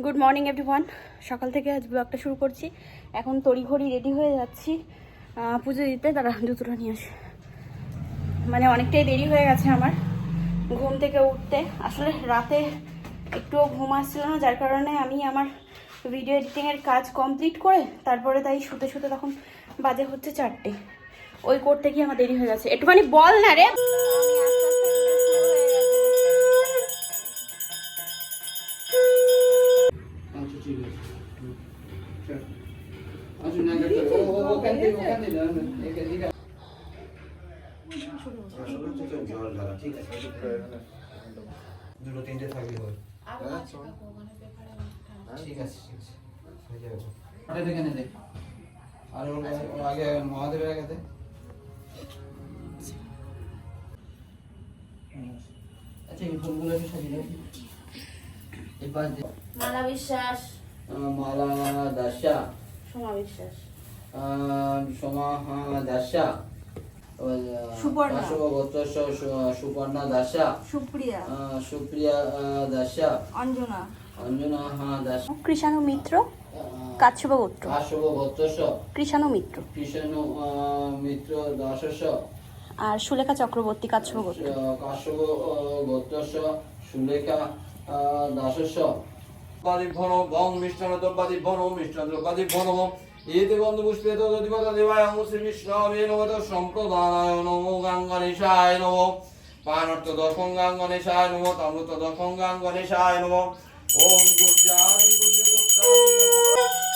Good morning everyone সকাল থেকে আজ ব্লগটা শুরু করছি। এখন তড়িঘড়ি রেডি হয়ে যাচ্ছি। পুজো দিতে। তারা জুতোটা নিয়ে আসে। মানে অনেকটাই দেরি হয়ে গেছে আমার ঘুম থেকে উঠতে। আসলে রাতে একটুও ঘুম আসছিল না, যার কারণে আমি আমার ভিডিও এডিটিংয়ের কাজ কমপ্লিট করে তারপরে তাই শুতে শুতে তখন বাজে হচ্ছে চারটে। ওই করতে গিয়ে আমার দেরি হয়ে গেছে একটুখানি বল না রে। দুটো তিনটে থাকলে হয় ঠিক আছে ঠিক আছে। হয়ে যাবে। ওটা এখানে দে আর ওর আগে মহাদেবের আগে দে। আচ্ছা এই ফুলগুলো একটু সাজিয়ে দাও এবার দে মালা বিশ্বাস। আহ, মালা দাসা। সোমা বিশ্বাস। সোমা হ্যাঁ, দাসা। সুপর্ণা। দাসা সুপ্রিয়া। সুপ্রিয়া দাসা অঞ্জনা। অঞ্জনা হ্যাঁ দাস কৃষাণু মিত্র কাচ্ছপ গোত্র। অশুভ গোত্রস্য কৃষাণু মিত্র। কৃষ্ণ মিত্র দাসস্য আর সুলেখা চক্রবর্তী কাচ্ছপ গোত্র। কাশ্যপ গোত্রস্য সুলেখা দাসস্য দ্রব্যাদি ভন বং মিষ্টান্ন দ্রব্যাদি ভন মিষ্টান্ন দ্রব্যাদি ভন এতে বন্ধু পুষ্পেত দধিপত দেবায় শ্রী বিষ্ণবে নমত সম্প্রদানায় নমো গাঙ্গনেশায় নম। পানর্থ দর্শন গাঙ্গনেশায় নম, তামৃত দর্শন গাঙ্গনেশায় নম। ওম গুজ্জাদি গুজ্জ গুপ্তাদি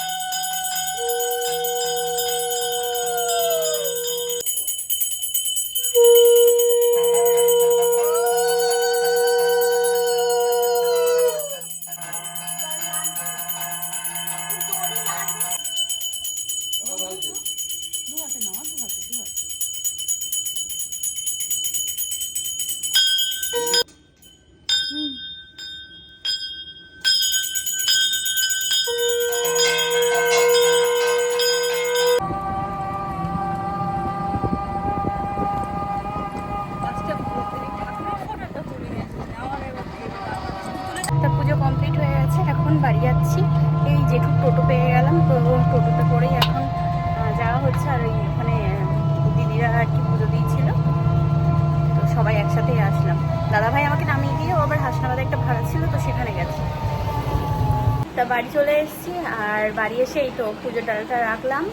বাড়ি চলে এসেছি আর বাড়ি এসে এই তো পুজো ডালটা রাখলাম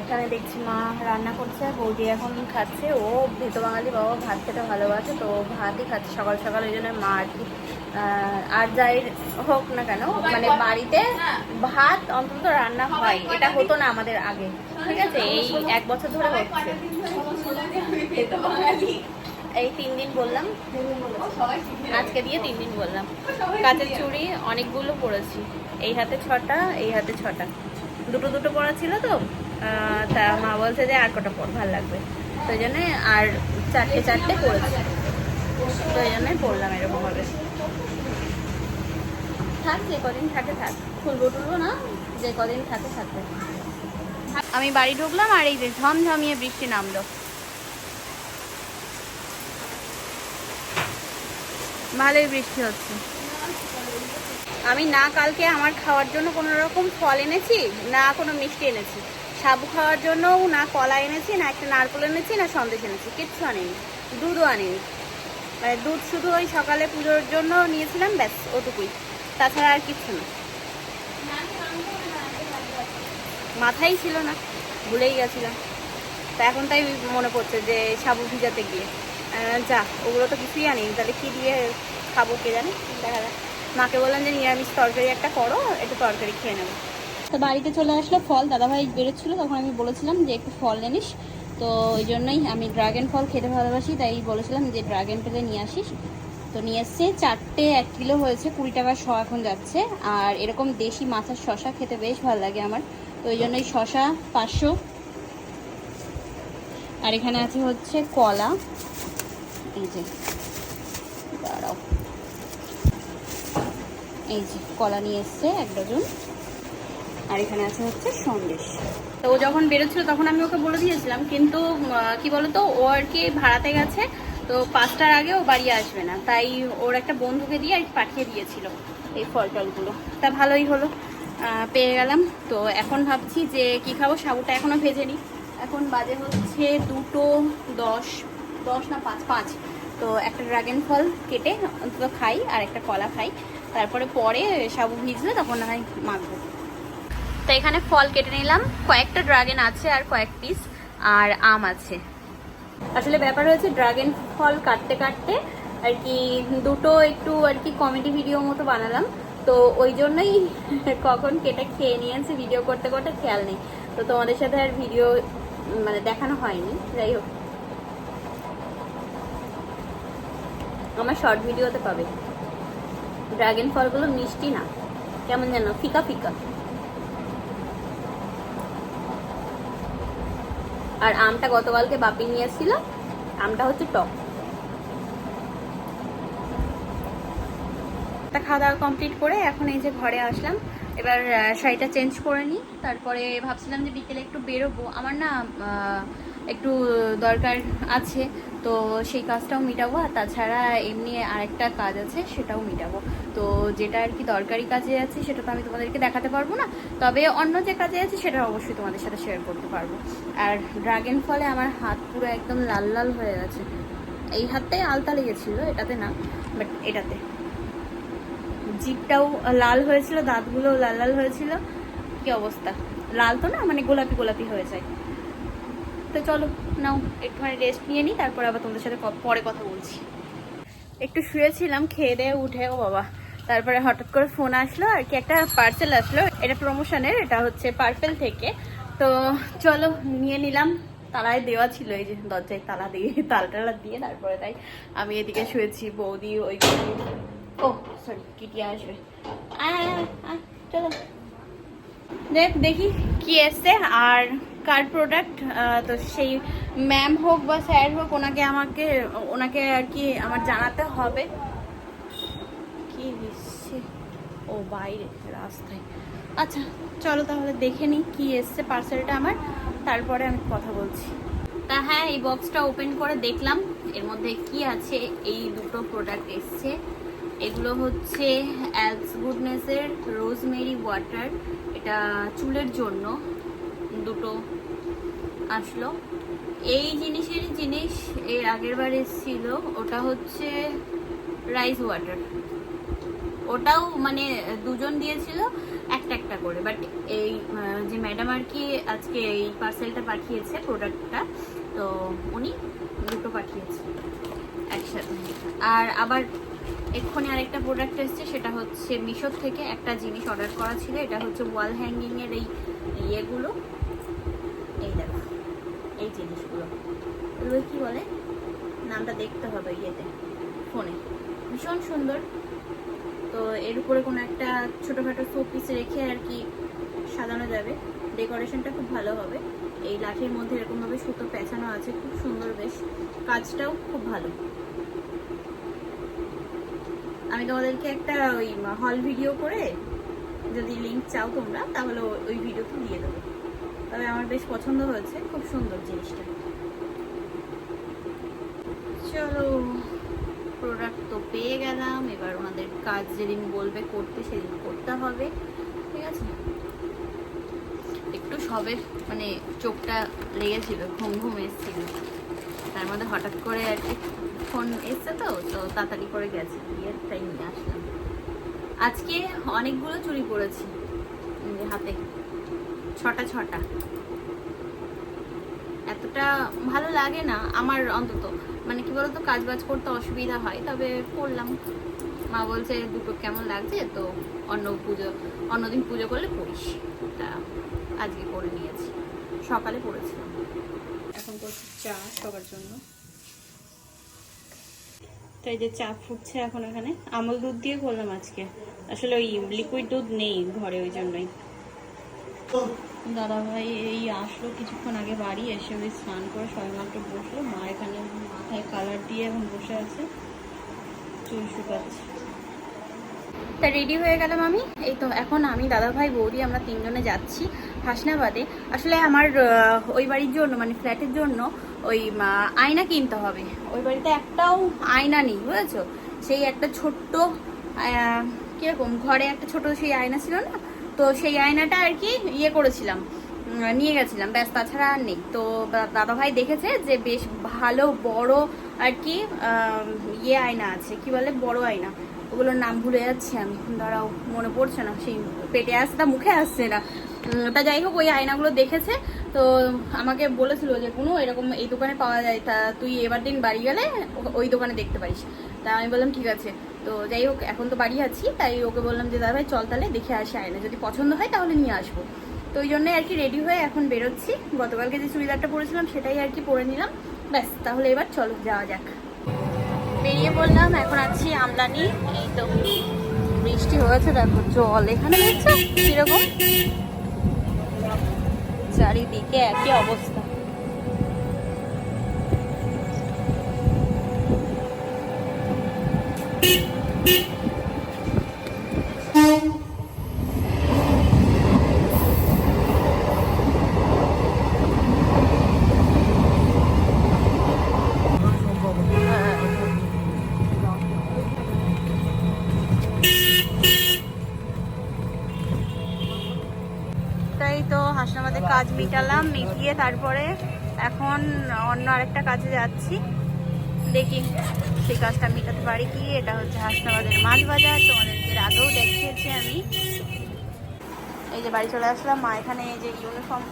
এখানে দেখছি মা রান্না করছে বৌদি এখন খাচ্ছে ও ভেতো বাঙালি বাবা ভাত খেতে ভালোবাসে তো ভাতই খাচ্ছে সকাল সকাল ওই জন্য মা আর কি আর যাই হোক না কেন মানে বাড়িতে ভাত অন্তত রান্না হয় এটা হতো না আমাদের আগে ঠিক আছে এই এক বছর ধরে হচ্ছে এই তিন দিন বললাম। আজকে দিয়ে তিন দিন বললাম। কাঁচের চুড়ি অনেকগুলো পরেছি। এই হাতে ছটা, এই হাতে ছটা। দুটো দুটো পরা ছিল তো। তা মা বলছে যে আর কটা পর, ভালো লাগবে। তো জন্যে আর চারটে চারটে পরেছি। তো ওই জন্যই পরলাম এরকমভাবে। থাক, যে কদিন থাকে থাক। খুলবো টুলবো না, যে কদিন থাকে থাকবে। আমি বাড়ি ঢুকলাম আর এই যে ঝমঝমিয়ে বৃষ্টি নামলো। ভালোই বৃষ্টি হচ্ছে। আমি না কালকে আমার খাওয়ার জন্য কোনো রকম ফল এনেছি, না কোনো মিষ্টি এনেছি। সাবু খাওয়ার জন্যও না কলা এনেছি, না একটা নারকেল এনেছি, না সন্দেশ এনেছি। কিচ্ছু আনিনি, দুধও আনিনি। মানে দুধ শুধু ওই সকালে পুজোর জন্য নিয়েছিলাম, ব্যাস, ওটুকুই। তাছাড়া আর কিচ্ছু না। মাথাই ছিল না, ভুলেই গেছিলাম। তা এখন তাই মনে পড়ছে যে সাবু ভিজাতে গিয়ে। যা, ওগুলো তো কিছুই আনি তাহলে কি দিয়ে খাব কে জানে? দেখা যাক। মাকে বললাম যে নিরামিষ তরকারি একটা করো, একটু তরকারি খেয়ে নেব। তো বাড়িতে চলে আসলো ফল। দাদাভাই বেরোচ্ছিলো, তখন আমি বলেছিলাম যে একটু ফল নিস তো ওই জন্যই আমি ড্রাগন ফল খেতে ভালোবাসি, তাই বলেছিলাম যে ড্রাগন পেলে নিয়ে আসিস। তো নিয়ে এসছে, চারটে এক কিলো হয়েছে, কুড়ি টাকা শ এখন যাচ্ছে। আর এরকম দেশি মাছের শশা খেতে বেশ ভালো লাগে আমার। তো ওই জন্যই শশা পাঁচশো। আর এখানে আছে হচ্ছে কলা। এই যে, দাঁড়াও। এই যে, কলা নিয়ে এসছে এক ডজন। আর এখানে আছে হচ্ছে সন্দেশ। তো ও যখন বেরোচ্ছিল, তখন আমি ওকে বলে দিয়েছিলাম, কিন্তু কি বলতো, ও আর কি ভাড়াতে গেছে, তো পাঁচটার আগে ও বাড়ি আসবে না। তাই ওর একটা বন্ধুকে দিয়ে আর পাঠিয়ে দিয়েছিল এই ফল টলগুলো। তা ভালোই হলো পেয়ে গেলাম। তো এখন ভাবছি যে, কি খাব? সাবুটা এখনও ভেজে নিই এখন বাজে হচ্ছে দুটো দশ। দশ না পাঁচ পাঁচ। তো একটা ড্রাগন ফল কেটে অন্তত খাই আর একটা কলা খাই। তারপরে পরে সাবু ভিজলে তখন না হয় মাখবো। তো এখানে ফল কেটে নিলাম। কয়েকটা ড্রাগন আছে আর কয়েক পিস আর আম আছে। আসলে ব্যাপার হয়েছে ড্রাগন ফল কাটতে কাটতে আর কি দুটো একটু আর কি কমেডি ভিডিও মতো বানালাম। তো ওই জন্যই কখন কেটে খেয়ে নিয়েছে ভিডিও করতে করতে খেয়াল নেই। তো তোমাদের সাথে আর ভিডিও মানে দেখানো হয়নি। যাই হোক। আমার শর্ট ভিডিওতে পাবে। ড্রাগন ফলগুলো মিষ্টি না। কেমন যেন ফিকা ফিকা। আর আমটা গতকালকে বাপি নিয়ে এসেছিল, আমটা হচ্ছে টক। তা খাওয়া দাওয়া কমপ্লিট করে এখন এই যে ঘরে আসলাম। এবার শাড়িটা চেঞ্জ করে নিই। তারপরে ভাবছিলাম যে বিকেলে একটু বেরোবো। আমার না একটু দরকার আছে। তো সেই কাজটাও মিটাবো, আর তাছাড়া এমনি আরেকটা কাজ আছে, সেটাও মিটাবো। তো যেটা আর কি দরকারি কাজে আছে, সেটা তো আমি তোমাদেরকে দেখাতে পারব না, তবে অন্য যে কাজে আছে, সেটা অবশ্যই তোমাদের সাথে শেয়ার করতে পারব। আর ড্রাগন ফলে আমার হাত পুরো একদম লাল লাল হয়ে গেছে। এই হাতটাই আলতা লেগেছিল, এটাতে না বাট এটাতে। জিপটাও লাল হয়েছিল, দাঁতগুলোও লাল লাল হয়েছিল। কি অবস্থা? লাল তো না মানে গোলাপি গোলাপি হয়ে যায়। তো চলো, নাও, একটুখানি রেস্ট নিয়ে নিই তারপর আবার তোমাদের সাথে পরে কথা বলছি। একটু শুয়েছিলাম, খেয়ে দিয়ে উঠে, ও বাবা। তারপরে হঠাৎ করে ফোন আসলো, আর কি একটা পার্সেল আসলো, এটা প্রমোশনের এটা হচ্ছে পার্পেল থেকে। তো চলো, নিয়ে নিলাম, তালায় দেওয়া ছিল, এই যে দরজায় তালা দিয়ে, তাল টালা দিয়ে, তারপরে তাই আমি এদিকে শুয়েছি, বৌদি ওই ও সরি কিটি আসবে। চলো। দেখ, দেখি কি এসছে, আর কার প্রোডাক্ট তো সেই ম্যাম হোক বা স্যার হোক, ওনাকে আমাকে, ওনাকে আর কি আমার জানাতে হবে। কি এসছে ও বাইরে, রাস্তায়। আচ্ছা চলো তাহলে দেখে নিই কি এসছে পার্সেলটা আমার, তারপরে আমি কথা বলছি। তা হ্যাঁ এই বক্সটা ওপেন করে দেখলাম, এর মধ্যে কি আছে, এই দুটো প্রোডাক্ট এসছে। এগুলো হচ্ছে অ্যালস গুডনেসের রোজমেরি ওয়াটার এটা চুলের জন্য। দুটো আসলো। এই জিনিসেরই জিনিস এর আগের বার এসেছিল, ওটা হচ্ছে রাইস ওয়াটার ওটাও মানে দুজন দিয়েছিল একটা একটা করে। বাট এই যে ম্যাডাম আর কি আজকে এই পার্সেলটা পাঠিয়েছে প্রোডাক্টটা তো উনি দুটো পাঠিয়েছে একসাথে। আর আবার এক্ষুনি আরেকটা প্রোডাক্ট এসেছে, সেটা হচ্ছে মিশোর থেকে একটা জিনিস অর্ডার করা ছিল। এটা হচ্ছে ওয়াল হ্যাঙ্গিংয়ের এই ইয়েগুলো। এই জিনিসগুলো। এগুলো কি বলে? নামটা দেখতে হবে ইয়েতে, ফোনে। ভীষণ সুন্দর। তো এর উপরে কোনো একটা ছোটোখাটো শো পিস রেখে আর কি সাজানো যাবে। ডেকোরেশনটা খুব ভালো হবে। এই লাঠির মধ্যে এরকমভাবে সুতো পেঁচানো আছে, খুব সুন্দর বেশ। কাজটাও খুব ভালো। আমি তোমাদেরকে একটা ওই হল ভিডিও করে যদি লিঙ্ক চাও তোমরা, তাহলে ওই ভিডিওটা দিয়ে দেবো। তবে আমার বেশ পছন্দ হয়েছে, খুব সুন্দর জিনিসটা। চলো প্রোডাক্ট তো পেয়ে গেলাম, এবার ওনাদের কাজ যেদিন বলবে করতে সেদিন করতে হবে, ঠিক আছে? একটু সবে মানে চোখটা লেগেছিল, ঘুম ঘুম এসেছিল। তার মধ্যে হঠাৎ করে আর কি ফোন এসছে তো তো তাড়াতাড়ি করে গেছে গিয়ে তাই নিয়ে আসলাম। আজকে অনেকগুলো চুরি পড়েছি হাতে। ছটা ছটা। এতটা ভালো লাগে না আমার অন্তত। মানে কি বলতো কাজ বাজ করতে অসুবিধা হয়, তবে করলাম। মা বলছে, দুটো কেমন লাগছে? তো অন্য পুজো, অন্যদিন পুজো করলে পড়িস তা আজকে করে নিয়েছি। সকালে পড়েছিলাম এখন করছি চা সবার জন্য। তাই যে চা ফুটছে এখন এখানে আমল দুধ দিয়ে করলাম আজকে। আসলে ওই লিকুইড দুধ নেই ঘরে, ওই জন্যই। দাদা ভাই এই আসলো কিছুক্ষণ আগে বাড়ি, এসে ওই স্নান করে সবাই সবেমাত্র বসল। মা এখানে মাথায় কালার দিয়ে এখন বসে আছে। চুল শুকাচ্ছে। তা রেডি হয়ে গেলাম আমি এই তো, এখন আমি দাদা ভাই বৌদি, আমরা তিনজনে যাচ্ছি হাসনাবাদে। আসলে আমার ওই বাড়ির জন্য মানে ফ্ল্যাটের জন্য ওই আয়না কিনতে হবে। ওই বাড়িতে একটাও আয়না নেই, বুঝেছ? সেই একটা ছোট্ট কীরকম, ঘরে একটা ছোট সেই আয়না ছিল না? তো সেই আয়নাটা আর কি ইয়ে করেছিলাম নিয়ে গেছিলাম। ব্যাস, তাছাড়া আর নেই। তো দাদাভাই দেখেছে যে বেশ ভালো, বড় আর কি ইয়ে আয়না আছে। কি বলে? বড় আয়না। ওগুলোর নাম ভুলে যাচ্ছি আমি। দাঁড়াও, মনে পড়ছে না। সেই পেটে আসছে তা মুখে আসছে না। তা যাই হোক, ওই আয়নাগুলো দেখেছে। তো আমাকে বলেছিল যে, কোনো, এরকম এই দোকানে পাওয়া যায়। তা তুই এবার দিন বাড়ি গেলে ওই দোকানে দেখতে পারিস। তা আমি বললাম, ঠিক আছে। তো যাই হোক, এখন তো বাড়ি আছি, তাই ওকে বললাম যে, দাদা ভাই, চল তাহলে, দেখে আসি আয়না। যদি পছন্দ হয়, তাহলে নিয়ে আসব। তো ওই জন্যই আর কি রেডি হয়ে এখন বেরোচ্ছি। গতকালকে যে চুড়িদারটা পরেছিলাম, সেটাই আর কি পরে নিলাম। ব্যাস, তাহলে এবার চলো, যাওয়া যাক। বেরিয়ে পড়লাম, এখন আছি আমদানি। এই তো, বৃষ্টি হয়েছে, দেখো, জল এখানে দেখছ কীরকম? চারিদিকে একই অবস্থা। তাই তো হাসনাবাদে কাজ মিটালাম মিটিয়ে তারপরে এখন অন্য আরেকটা কাজে যাচ্ছি। দেখি। সেই কাজটা মিটাতে পারি কি? এটা হচ্ছে হাসনাবাদের মাছ বাজার তোমাদেরকে আগেও দেখিয়েছি আমি। এই যে বাড়ি চলে আসলাম। মা এখানে এই যে ইউনিফর্ম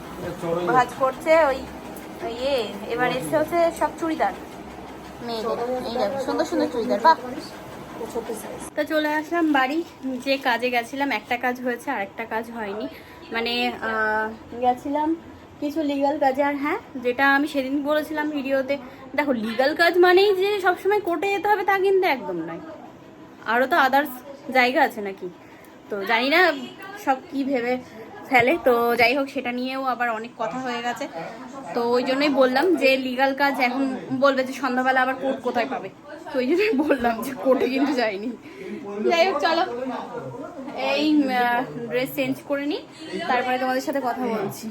ভাজ করছে। ওই ইয়ে এবার এসে হচ্ছে সব চুড়িদার। মেয়েদের। এই দেখো সুন্দর সুন্দর চুড়িদার। বাহ! তো চলে আসলাম বাড়ি। যে কাজে গেছিলাম একটা কাজ হয়েছে আর একটা কাজ হয়নি। মানে গেছিলাম কিছু লিগাল কাজে, আর হ্যাঁ যেটা আমি সেদিন বলেছিলাম ভিডিওতে দেখো লিগাল কাজ মানেই যে সবসময় কোর্টে যেতে হবে তা কিন্তু একদম নয়। আরও তো আদার্স জায়গা আছে নাকি? তো জানি না সব কি ভেবে ফেলে। তো যাই হোক, সেটা নিয়েও আবার অনেক কথা হয়ে গেছে। তো ওই জন্যই বললাম যে লিগাল কাজ এখন বলবে যে সন্ধ্যাবেলা আবার কোর্ট কোথায় পাবে। তো ওই জন্যই বললাম যে কোর্টে কিন্তু যাইনি। যাই হোক, চলো। এই ড্রেস চেঞ্জ করে নিই, তারপরে তোমাদের সাথে কথা বলছি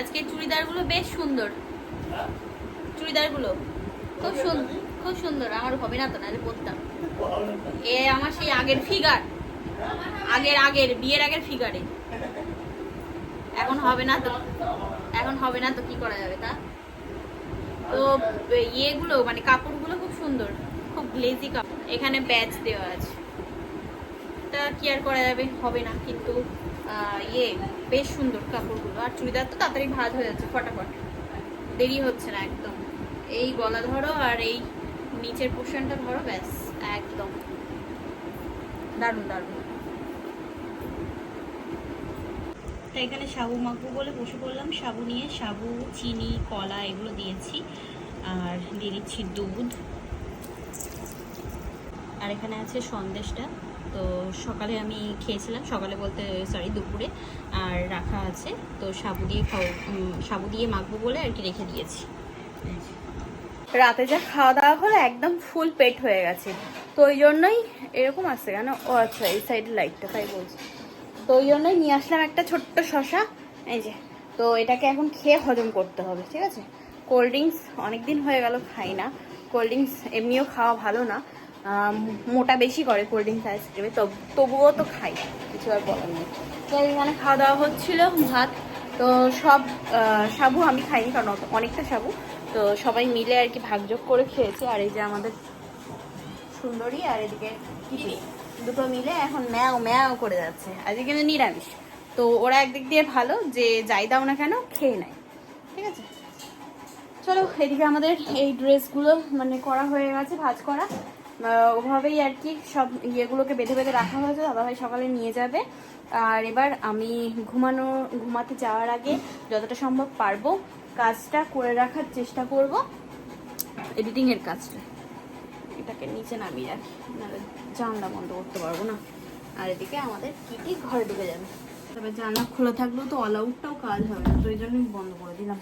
আজকে চুড়িদারগুলো বেশ সুন্দর। চুড়িদারগুলো খুব সুন্দর খুব সুন্দর। আমার হবে না তো, নাহলে পরতাম। এ আমার সেই আগের ফিগার আগের আগের, বিয়ের আগের ফিগারে এখন হবে না তো। এখন হবে না তো, কি করা যাবে তা? তো ইয়েগুলো মানে কাপড়গুলো খুব সুন্দর। খুব গ্লেজি কাপড়। এখানে ব্যাচ দেওয়া আছে। তা কি আর করা যাবে? হবে না, কিন্তু ইয়ে বেশ সুন্দর কাপড়গুলো। আর চুড়িদার তো তাড়াতাড়ি ভাজ হয়ে যাচ্ছে, ফটাফট। দেরি হচ্ছে না একদম। এই গলা ধরো আর এই নিচের পোর্শনটা ধরো, ব্যাস, একদম। দারুণ দারুণ। এখানে সাবু মাখবো বলে বসে পড়লাম। সাবু নিয়ে সাবু, চিনি, কলা এগুলো দিয়েছি। আর দিয়ে দিচ্ছি দুধ। আর এখানে আছে সন্দেশটা। তো সকালে আমি খেয়েছিলাম। সকালে বলতে সরি দুপুরে। আর রাখা আছে। তো সাবু দিয়ে খাও সাবু দিয়ে মাখবো বলে আর কি রেখে দিয়েছি। রাতে যা খাওয়া দাওয়া হলো, একদম ফুল পেট হয়ে গেছে। তো ওই জন্যই এরকম আসছে কেন? ও আচ্ছা এই সাইডের লাইটটা তাই বলছি। তো ওই জন্যই নিয়ে আসলাম একটা ছোট্ট শশা। এই যে, তো এটাকে এখন খেয়ে হজম করতে হবে, ঠিক আছে? কোল্ড ড্রিঙ্কস অনেক দিন হয়ে গেল, খাই না। কোল্ড ড্রিঙ্কস এমনিও খাওয়া ভালো না। মোটা বেশি করে কোল্ড ড্রিঙ্কস আইসক্রিমে তবুও তো খাই, কিছু আর বলার নেই। তো এখানে খাওয়া দাওয়া হচ্ছিল, ভাত, তো সব সাবু আমি খাইনি, কারণ অনেকটা সাবু, তো সবাই মিলে আর কি ভাগযোগ করে খেয়েছে, আর এই যে আমাদের সুন্দরী আর এদিকে দুটো মিলে এখন ম্যাও ম্যাও করে যাচ্ছে। আজকে কিন্তু নিরামিষ, তো ওরা একদিক দিয়ে ভালো, যে যাই দাও না কেন, খেয়ে নেয়, ঠিক আছে? চলো, এদিকে আমাদের এই ড্রেসগুলো মানে করা হয়ে গেছে, ভাজ করা। ওভাবেই আর কি সব ইয়েগুলোকে বেঁধে বেঁধে রাখা হয়েছে, দাদাভাই সকালে নিয়ে যাবে। আর এবার আমি ঘুমানো, ঘুমাতে যাওয়ার আগে যতটা সম্ভব পারব কাজটা করে রাখার চেষ্টা করব। এডিটিংয়ের কাজটা। এটাকে নিচে নামিয়ে রাখি, নাহলে জানলা বন্ধ করতে পারব না। আর এদিকে আমাদের কিটি ঘরে ঢুকে যাবে। তবে জানলা খোলা থাকলেও তো অল আউটটাও কাজ হবে না, তো এই জন্যই বন্ধ করে দিলাম।